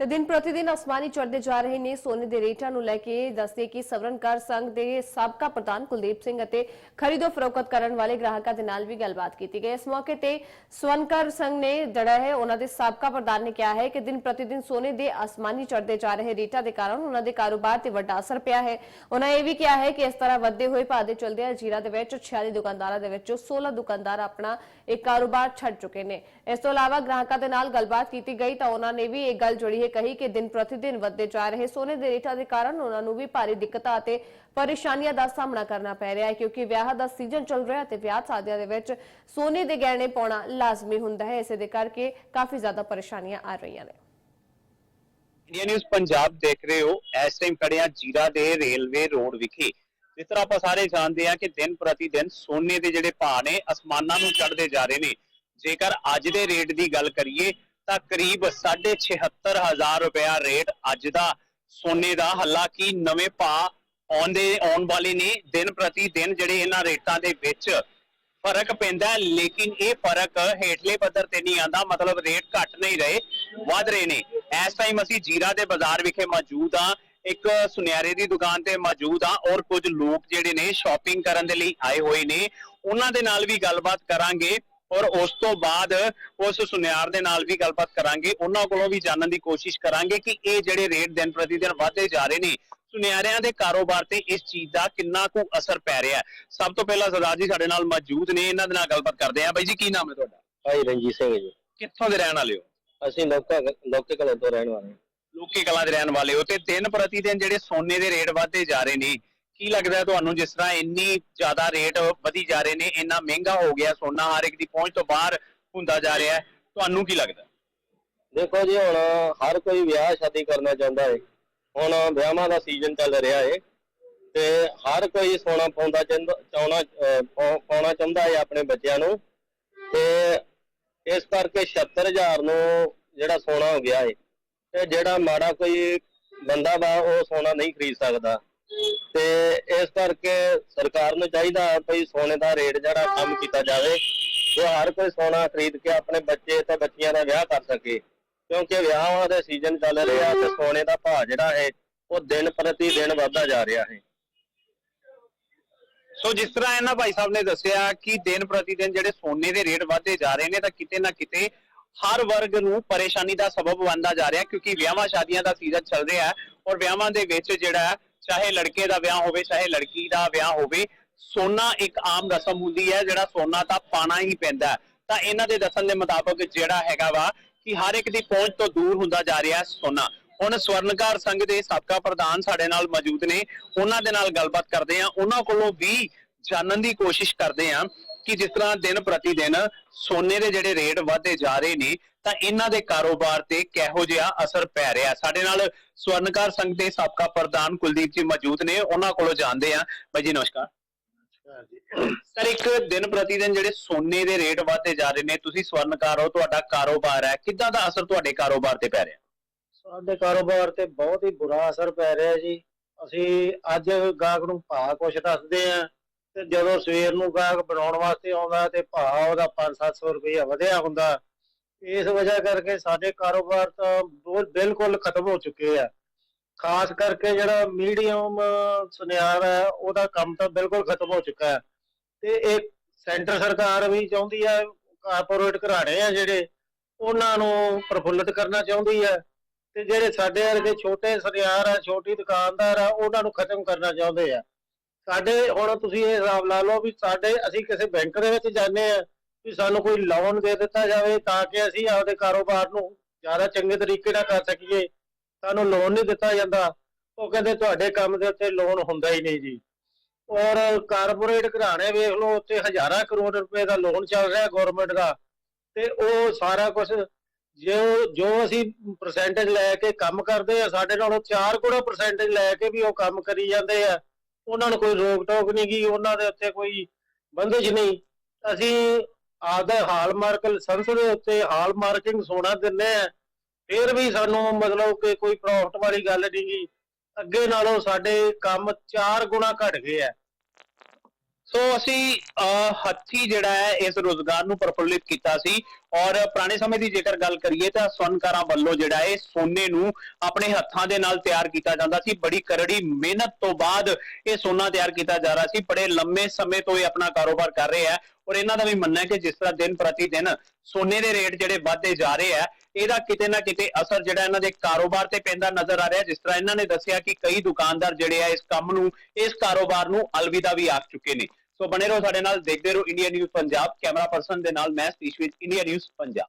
ਤੇ ਦਿਨ ਪ੍ਰਤੀ ਦਿਨ ਅਸਮਾਨੀ ਚੜਦੇ ਜਾ ਰਹੇ ਨੇ। ਸੋਨੇ ਦੇ ਰੇਟਾਂ ਨੂੰ ਲੈ ਕੇ ਦੱਸਦੇ ਕਿ ਸਵਰਨਕਾਰ ਸੰਘ ਦੇ ਸਾਬਕਾ ਪ੍ਰਧਾਨ ਕੁਲਦੀਪ ਸਿੰਘ ਅਤੇ ਖਰੀਦੋ ਫਰੋਖਤ ਕਰਨ ਵਾਲੇ ਗ੍ਰਾਹਕਾਂ ਦੇ ਨਾਲ ਵੀ ਗੱਲਬਾਤ ਕੀਤੀ ਗਈ। ਇਸ ਮੌਕੇ ਤੇ ਸਵਰਨਕਾਰ ਸੰਘ ਨੇ ਜਿਹੜਾ ਹੈ। ਉਹਨਾਂ ਦੇ ਸਾਬਕਾ ਪ੍ਰਧਾਨ ਨੇ ਕਿਹਾ ਹੈ ਕਿ ਦਿਨ ਪ੍ਰਤੀ ਦਿਨ ਸੋਨੇ ਦੇ ਅਸਮਾਨੀ ਚੜਦੇ ਜਾ ਰਹੇ ਰੇਟਾਂ ਦੇ ਕਾਰਨ ਉਹਨਾਂ ਦੇ ਕਾਰੋਬਾਰ ਤੇ ਵੱਡਾ ਅਸਰ ਪਿਆ ਹੈ। ਉਹਨਾਂ ਇਹ ਵੀ ਕਿਹਾ ਹੈ ਕਿ ਇਸ ਤਰ੍ਹਾਂ ਵੱਧਦੇ ਹੋਏ ਭਾਅ ਦੇ ਚਲਦੇ ਜੀਰਾ ਦੇ ਵਿੱਚ 46 ਦੁਕਾਨਦਾਰਾਂ ਦੇ ਵਿੱਚੋਂ 16 ਦੁਕਾਨਦਾਰ ਆਪਣਾ ਇਹ ਕਾਰੋਬਾਰ ਛੱਡ ਚੁੱਕੇ ਨੇ। ਇਸ ਤੋਂ ਇਲਾਵਾ ਗ੍ਰਾਹਕਾਂ ਦੇ ਨਾਲ ਗੱਲਬਾਤ ਕੀਤੀ ਗਈ ਤਾਂ ਉਹਨਾਂ ਨੇ ਵੀ ਇਹ ਗੱਲ ਜੋੜੀ ਹੈ ਕਹੀ ਕਿ ਦਿਨ ਪ੍ਰਤੀ ਵੱਧਦੇ ਜਾ ਰਹੇ ਸੋਨੇ ਦੇ ਰੇਟਾਂ ਦੇ ਕਾਰਨ ਉਹਨਾਂ ਨੂੰ ਵੀ ਭਾਰੀ ਦਿੱਕਤਾਂ ਅਤੇ ਪਰੇਸ਼ਾਨੀਆਂ ਦਾ ਸਾਹਮਣਾ ਕਰਨਾ ਪੈ ਰਿਹਾ ਹੈ, ਕਿਉਂਕਿ ਵਿਆਹ ਦਾ ਸੀਜ਼ਨ ਚੱਲ ਰਿਹਾ ਤੇ ਵਿਆਹ ਸ਼ਾਦੀਆਂ ਦੇ ਵਿੱਚ ਸੋਨੇ ਦੇ ਗਹਿਣੇ ਪਾਉਣਾ ਲਾਜ਼ਮੀ ਹੁੰਦਾ ਹੈ। ਇਸੇ ਦੇ ਕਰਕੇ ਕਾਫੀ ਜ਼ਿਆਦਾ ਪਰੇਸ਼ਾਨੀਆਂ ਆ ਰਹੀਆਂ ਨੇ। ਇੰਡੀਆ ਨਿਊਜ਼ ਪੰਜਾਬ ਦੇਖ ਰਹੇ ਹੋ। ਇਸ ਟਾਈਮ ਖੜੇ ਜੀਰਾ ਦੇ ਰੇਲਵੇ ਰੋਡ ਵਿਖੇ। ਜਿਸ ਤਰ੍ਹਾਂ ਆਪਾਂ ਸਾਰੇ ਜਾਣਦੇ ਹਾਂ ਕਿ ਦਿਨ ਪ੍ਰਤੀ ਦਿਨ ਸੋਨੇ ਦੇ ਜਿਹੜੇ ਭਾਅ ਨੇ ਅਸਮਾਨਾਂ ਨੂੰ ਚੜ੍ਹਦੇ ਜਾ ਰਹੇ ਨੇ। ਜੇਕਰ ਅੱਜ ਦੇ ਰੇਟ ਦੀ ਗੱਲ ਕਰੀਏ ਤਾਂ ਕਰੀਬ 76500 ਰੁਪਇਆ ਰੇਟ ਅੱਜ ਦਾ ਸੋਨੇ ਦਾ। ਹਾਲਾਂਕਿ ਨਵੇਂ ਭਾਅ ਆਉਂਦੇ, ਆਉਣ ਵਾਲੇ ਨੇ ਦਿਨ ਪ੍ਰਤੀ ਦਿਨ ਜਿਹੜੇ ਇਹਨਾਂ ਰੇਟਾਂ ਦੇ ਵਿੱਚ ਫ਼ਰਕ ਪੈਂਦਾ ਲੇਕਿਨ ਇਹ ਫ਼ਰਕ ਹੇਠਲੇ ਪੱਧਰ ਤੇ ਨਹੀਂ ਆਂਦਾ ਮਤਲਬ ਰੇਟ ਘਟ ਨਹੀਂ ਰਹੇ, ਵੱਧ ਰਹੇ ਨੇ। ਇਸ ਟਾਈਮ ਅਸੀਂ ਜੀਰਾ ਦੇ ਬਾਜ਼ਾਰ ਵਿਖੇ ਮੌਜੂਦ ਆ ਇੱਕ ਸੁਨਿਆਰੇ ਦੀ ਦੁਕਾਨ ਤੇ ਮੌਜੂਦ ਆ ਔਰ ਕੁਝ ਲੋਕ ਜਿਹੜੇ ਨੇ ਸ਼ਾਪਿੰਗ ਕਰਨ ਦੇ ਲਈ ਆਏ ਹੋਏ ਨੇ। ਉਹਨਾਂ ਦੇ ਨਾਲ ਵੀ ਗੱਲਬਾਤ ਕਰਾਂਗੇ। ਔਰ ਉਸ ਤੋਂ ਬਾਅਦ ਉਸ ਸੁਨਿਆਰ ਦੇ ਨਾਲ ਵੀ ਗੱਲਬਾਤ ਕਰਾਂਗੇ। ਉਹਨਾਂ ਕੋਲੋਂ ਵੀ ਜਾਣਨ ਦੀ ਕੋਸ਼ਿਸ਼ ਕਰਾਂਗੇ ਕਿ ਇਹ ਜਿਹੜੇ ਰੇਟ ਦਿਨ ਪ੍ਰਤੀ ਦਿਨ ਵਧਦੇ ਜਾ ਰਹੇ ਨੇ ਸੁਨਿਆਰਿਆਂ ਦੇ ਕਾਰੋਬਾਰ ਤੇ ਇਸ ਚੀਜ਼ ਦਾ ਕਿੰਨਾ ਕੁ ਅਸਰ ਪੈ ਰਿਹਾ ਸਭ ਤੋਂ ਪਹਿਲਾਂ ਸਰਦਾਰ ਜੀ ਸਾਡੇ ਨਾਲ ਮੌਜੂਦ ਨੇ ਇਹਨਾਂ ਦੇ ਨਾਲ ਗੱਲਬਾਤ ਕਰਦੇ ਆ ਬਾਈ ਜੀ ਕੀ ਨਾਮ ਹੈ ਤੁਹਾਡਾ? ਭਾਈ ਰਣਜੀਤ ਸਿੰਘ ਜੀ। ਕਿੱਥੋਂ ਦੇ ਰਹਿਣ ਵਾਲੇ ਹੋ? ਅਸੀਂ ਲੋਕਾਂ ਲੋਕੇ ਕਲਾਂ ਤੋਂ ਰਹਿਣ ਵਾਲੇ। ਲੋਕੀ ਕਲਾਂ ਦੇ ਰਹਿਣ ਵਾਲੇ ਹੋ। ਤੇ ਦਿਨ ਪ੍ਰਤੀ ਦਿਨ ਜਿਹੜੇ ਸੋਨੇ ਦੇ ਰੇਟ ਵਧਦੇ ਜਾ ਰਹੇ ਨੇ ਕੀ ਲੱਗਦਾ ਤੁਹਾਨੂੰ ਜਿਸ ਤਰ੍ਹਾਂ ਇੰਨੀ ਜ਼ਿਆਦਾ ਰੇਟ ਵਧੀ ਜਾ ਰਹੇ ਨੇ, ਇੰਨਾ ਮਹਿੰਗਾ ਹੋ ਗਿਆ ਸੋਨਾ ਹਰ ਇੱਕ ਦੀ ਪਹੁੰਚ ਤੋਂ ਬਾਹਰ ਹੁੰਦਾ ਜਾ ਰਿਹਾ ਹੈ, ਤੁਹਾਨੂੰ ਕੀ ਲੱਗਦਾ? ਦੇਖੋ ਜੀ, ਹੁਣ ਹਰ ਕੋਈ ਵਿਆਹ ਸ਼ਾਦੀ ਕਰਨਾ ਚਾਹੁੰਦਾ ਹੈ ਹੁਣ ਵਿਆਹਾਂ ਦਾ ਸੀਜ਼ਨ ਚੱਲ ਰਿਹਾ ਹੈ ਤੇ ਹਰ ਕੋਈ ਸੋਨਾ ਪਾਉਂਦਾ ਚਾਹੁੰਦਾ ਚਾਉਣਾ ਪਾਉਣਾ ਚਾਹੁੰਦਾ ਹੈ ਆਪਣੇ ਬੱਚਿਆਂ ਨੂੰ ਤੇ ਇਸ ਕਰਕੇ 76000 ਨੂੰ ਜਿਹੜਾ ਸੋਨਾ ਹੋ ਗਿਆ ਹੈ ਤੇ ਜਿਹੜਾ ਮਾੜਾ ਕੋਈ ਬੰਦਾ ਵਾ, ਉਹ ਸੋਨਾ ਨਹੀਂ ਖਰੀਦ ਸਕਦਾ। ਤੇ ਇਸ ਕਰਕੇ ਸਰਕਾਰ ਨੂੰ ਚਾਹੀਦਾ ਭਈ ਸੋਨੇ ਦਾ ਰੇਟ ਜਿਹੜਾ ਕੰਮ ਕੀਤਾ ਜਾਵੇ, ਜੋ ਹਰ ਕੋਈ ਸੋਨਾ ਖਰੀਦ ਕੇ ਆਪਣੇ ਬੱਚੇ ਤੇ ਬੱਚੀਆਂ ਦਾ ਵਿਆਹ ਕਰ ਸਕੇ। ਕਿਉਂਕਿ ਵਿਆਹਾਂ ਦੇ ਸੀਜ਼ਨ ਚੱਲ ਰਿਹਾ ਤੇ ਸੋਨੇ ਦਾ ਭਾਅ ਜਿਹੜਾ ਹੈ, ਉਹ ਦਿਨ ਪ੍ਰਤੀ ਦਿਨ ਵਧਦਾ ਜਾ ਰਿਹਾ ਹੈ। ਸੋ ਜਿਸ ਤਰ੍ਹਾਂ ਇਹਨਾਂ ਭਾਈ ਸਾਹਿਬ ਨੇ ਦੱਸਿਆ ਕਿ ਦਿਨ ਪ੍ਰਤੀ ਦਿਨ ਜਿਹੜੇ ਸੋਨੇ ਦੇ ਰੇਟ ਵਧਦੇ ਜਾ ਰਹੇ ਨੇ, ਤਾਂ ਕਿਤੇ ਨਾ ਕਿਤੇ ਹਰ ਵਰਗ ਨੂੰ ਪਰੇਸ਼ਾਨੀ ਦਾ ਸਬਬ ਬਣਦਾ ਜਾ ਰਿਹਾ, ਕਿਉਂਕਿ ਵਿਆਹਾਂ ਸ਼ਾਦੀਆਂ ਦਾ ਸੀਜ਼ਨ ਚੱਲ ਰਿਹਾ ਔਰ ਵਿਆਹਾਂ ਦੇ ਵਿੱਚ ਜਿਹੜਾ ਚਾਹੇ ਲੜਕੇ ਦਾ ਵਿਆਹ ਹੋਵੇ, ਚਾਹੇ ਲੜਕੀ ਦਾ ਵਿਆਹ ਹੋਵੇ, ਸੋਨਾ ਇੱਕ ਆਮ ਰਸਮ ਹੁੰਦੀ ਹੈ, ਜਿਹੜਾ ਸੋਨਾ ਤਾਂ ਪਾਣਾ ਹੀ ਪੈਂਦਾ ਤਾਂ ਇਹਨਾਂ ਦੇ ਦੱਸਣ ਦੇ ਮੁਤਾਬਕ ਜਿਹੜਾ ਹੈਗਾ ਵਾ ਕਿ ਹਰ ਇੱਕ ਦੀ ਪਹੁੰਚ ਤੋਂ ਦੂਰ ਹੁੰਦਾ ਜਾ ਰਿਹਾ ਸੋਨਾ। ਹੁਣ ਸਵਰਨਕਾਰ ਸੰਘ ਦੇ ਸਾਬਕਾ ਪ੍ਰਧਾਨ ਸਾਡੇ ਨਾਲ ਮੌਜੂਦ ਨੇ। ਉਹਨਾਂ ਦੇ ਨਾਲ ਗੱਲਬਾਤ ਕਰਦੇ ਆ ਉਹਨਾਂ ਕੋਲੋਂ ਵੀ ਜਾਣਨ ਦੀ ਕੋਸ਼ਿਸ਼ ਕਰਦੇ ਆ ਕਿ ਜਿਸ ਤਰ੍ਹਾਂ ਦਿਨ ਪ੍ਰਤੀ ਦਿਨ ਸੋਨੇ ਦੇ ਜਿਹੜੇ ਰੇਟ ਵਧਦੇ ਜਾ ਰਹੇ ਨੇ ਤਾਂ ਇਹਨਾਂ ਦੇ ਕਾਰੋਬਾਰ ਤੇ ਕਿਹੋ ਜਿਹਾ ਅਸਰ ਪੈ ਰਿਹਾ ਸਾਡੇ ਨਾਲ ਸਵਰਨਕਾਰ ਸੰਘ ਦੇ ਸਾਬਕਾ ਪ੍ਰਧਾਨ ਕੁਲਦੀਪ ਜੀ ਮੌਜੂਦ ਨੇ ਉਹਨਾਂ ਕੋਲੋਂ ਜਾਣਦੇ ਆ ਬਾਈ ਜੀ ਨਮਸਕਾਰ। ਸਰ ਇੱਕ ਦਿਨ ਪ੍ਰਤੀ ਦਿਨ ਜਿਹੜੇ ਸੋਨੇ ਦੇ ਰੇਟ ਵਧਦੇ ਜਾ ਰਹੇ ਨੇ ਤੁਸੀਂ ਸਵਰਨਕਾਰ ਹੋ ਤੁਹਾਡਾ ਕਾਰੋਬਾਰ ਹੈ। ਕਿੱਦਾਂ ਦਾ ਅਸਰ ਤੁਹਾਡੇ ਕਾਰੋਬਾਰ ਤੇ ਪੈ ਰਿਹਾ? ਸਾਡੇ ਕਾਰੋਬਾਰ ਤੇ ਬਹੁਤ ਹੀ ਬੁਰਾ ਅਸਰ ਪੈ ਰਿਹਾ ਜੀ। ਅਸੀਂ ਅੱਜ ਗਾਹਕ ਨੂੰ ਭਾਅ ਕੁਛ ਦੱਸਦੇ ਆ ਤੇ ਜਦੋਂ ਸਵੇਰ ਨੂੰ ਗਾਹਕ ਬਣਾਉਣ ਵਾਸਤੇ ਆਉਂਦਾ ਤੇ ਭਾਅ ਉਹਦਾ 5-700 ਰੁਪਏ ਵਧਿਆ ਹੁੰਦਾ, ਇਸ ਵਜ੍ਹਾ ਕਰਕੇ ਸਾਡੇ ਕਾਰੋਬਾਰ ਤਾਂ ਬਿਲਕੁਲ ਖਤਮ ਹੋ ਚੁੱਕੇ ਆ। ਖਾਸ ਕਰਕੇ ਜਿਹੜਾ ਮੀਡੀਅਮ ਸੁਨਿਆਰ ਹੈ, ਉਹਦਾ ਕੰਮ ਤਾਂ ਬਿਲਕੁਲ ਖਤਮ ਹੋ ਚੁੱਕਾ ਹੈ। ਤੇ ਇਹ ਸੈਂਟਰ ਸਰਕਾਰ ਵੀ ਚਾਹੁੰਦੀ ਹੈ, ਕਾਰਪੋਰੇਟ ਘਰਾਣੇ ਆ ਜਿਹੜੇ, ਉਹਨਾਂ ਨੂੰ ਪ੍ਰਫੁੱਲਤ ਕਰਨਾ ਚਾਹੁੰਦੀ ਹੈ। ਤੇ ਜਿਹੜੇ ਸਾਡੇ ਵਰਗੇ ਛੋਟੇ ਸੁਨਿਆਰ ਆ, ਛੋਟੀ ਦੁਕਾਨਦਾਰ ਆ, ਉਹਨਾਂ ਨੂੰ ਖਤਮ ਕਰਨਾ ਚਾਹੁੰਦੇ ਆ। ਸਾਡੇ ਹੁਣ ਤੁਸੀਂ ਇਹ ਹਿਸਾਬ ਲਾ ਲਓ ਵੀ ਸਾਡੇ ਅਸੀਂ ਕਿਸੇ ਬੈਂਕ ਦੇ ਵਿੱਚ ਜਾਂਦੇ ਆ ਵੀ ਸਾਨੂੰ ਕੋਈ ਲੋਨ ਦੇ ਦਿੱਤਾ ਜਾਵੇ ਤਾਂ ਕਿ ਅਸੀਂ ਆਪਦੇ ਕਾਰੋਬਾਰ ਨੂੰ ਜ਼ਿਆਦਾ ਚੰਗੇ ਤਰੀਕੇ ਨਾਲ ਕਰ ਸਕੀਏ। ਸਾਨੂੰ ਲੋਨ ਨਹੀਂ ਦਿੱਤਾ ਜਾਂਦਾ। ਉਹ ਕਹਿੰਦੇ ਤੁਹਾਡੇ ਕੰਮ ਦੇ ਉੱਤੇ ਲੋਨ ਹੁੰਦਾ ਹੀ ਨਹੀਂ ਜੀ। ਔਰ ਕਾਰਪੋਰੇਟ ਘਰਾਣੇ ਵੇਖ ਲਓ ਉੱਤੇ ਹਜ਼ਾਰਾਂ ਕਰੋੜ ਰੁਪਏ ਦਾ ਲੋਨ ਚੱਲ ਰਿਹਾ ਗਵਰਨਮੈਂਟ ਦਾ। ਤੇ ਉਹ ਸਾਰਾ ਕੁਝ ਜੋ ਜੋ ਅਸੀਂ ਪਰਸੈਂਟੇਜ ਲੈ ਕੇ ਕੰਮ ਕਰਦੇ ਆ ਸਾਡੇ ਨਾਲੋਂ 4 ਗੁਣਾ ਪਰਸੈਂਟੇਜ ਲੈ ਕੇ ਵੀ ਉਹ ਕੰਮ ਕਰੀ ਜਾਂਦੇ ਆ। ਉਹਨਾਂ ਨੂੰ ਕੋਈ ਰੋਕ ਟੋਕ ਨਹੀਂ ਗੀ, ਉਹਨਾਂ ਦੇ ਉੱਤੇ ਕੋਈ ਬੰਦਿਸ਼ ਨਹੀਂ ਅਸੀਂ ਆਪਦਾ ਹਾਲਮਾਰਕ ਲਾਇਸੈਂਸ ਦੇ ਉੱਤੇ ਹਾਲ ਮਾਰਕਿੰਗ ਸੋਨਾ ਦਿੰਨੇ ਆ। ਫਿਰ ਵੀ ਸਾਨੂੰ ਮਤਲਬ ਕਿ ਕੋਈ ਪ੍ਰੋਫਿਟ ਵਾਲੀ ਗੱਲ ਨਹੀਂ ਗੀ। ਅੱਗੇ ਨਾਲੋਂ ਸਾਡੇ ਕੰਮ 4 ਗੁਣਾ ਘਟ ਗਏ ਆ। ਸੋ ਅਸੀਂ ਅਹ, ਹੱਥੀ ਜਿਹੜਾ ਹੈ ਇਸ ਰੋਜ਼ਗਾਰ ਨੂੰ ਪ੍ਰਫੁੱਲਿਤ ਕੀਤਾ ਸੀ ਔਰ ਪੁਰਾਣੇ ਸਮੇਂ ਦੀ ਜੇਕਰ ਗੱਲ ਕਰੀਏ ਤਾਂ ਸਵਰਨਕਾਰਾਂ ਵੱਲੋਂ ਜਿਹੜਾ ਹੈ ਸੋਨੇ ਨੂੰ ਆਪਣੇ ਹੱਥਾਂ ਦੇ ਨਾਲ ਤਿਆਰ ਕੀਤਾ ਜਾਂਦਾ ਸੀ। ਬੜੀ ਕਰੜੀ ਮਿਹਨਤ ਤੋਂ ਬਾਅਦ ਇਹ ਸੋਨਾ ਤਿਆਰ ਕੀਤਾ ਜਾ ਰਿਹਾ ਸੀ। ਬੜੇ ਲੰਮੇ ਸਮੇਂ ਤੋਂ ਇਹ ਆਪਣਾ ਕਾਰੋਬਾਰ ਕਰ ਰਹੇ ਆ ਔਰ ਇਹਨਾਂ ਦਾ ਵੀ ਮੰਨਣਾ ਹੈ ਕਿ ਜਿਸ ਤਰ੍ਹਾਂ ਦਿਨ ਪ੍ਰਤੀ ਦਿਨ ਸੋਨੇ ਦੇ ਰੇਟ ਜਿਹੜੇ ਵੱਧਦੇ ਜਾ ਰਹੇ ਆ ਇਹਦਾ ਕਿਤੇ ਨਾ ਕਿਤੇ ਅਸਰ ਜਿਹੜਾ ਇਹਨਾਂ ਦੇ ਕਾਰੋਬਾਰ ਤੇ ਪੈਂਦਾ ਨਜ਼ਰ ਆ ਰਿਹਾ ਜਿਸ ਤਰ੍ਹਾਂ ਇਹਨਾਂ ਨੇ ਦੱਸਿਆ ਕਿ ਕਈ ਦੁਕਾਨਦਾਰ ਜਿਹੜੇ ਆ ਇਸ ਕੰਮ ਨੂੰ ਇਸ ਕਾਰੋਬਾਰ ਨੂੰ ਅਲਵਿਦਾ ਵੀ ਆਖ ਚੁੱਕੇ ਨੇ। ਸੋ ਬਣੇ ਰਹੋ ਸਾਡੇ ਨਾਲ, ਦੇਖਦੇ ਰਹੋ India news Punjab, camera person ਦੇ ਨਾਲ ਮੈਂ ਸਤੀਸ਼ ਵਿੱਚ ਇੰਡੀਆ ਨਿਊਜ਼ ਪੰਜਾਬ।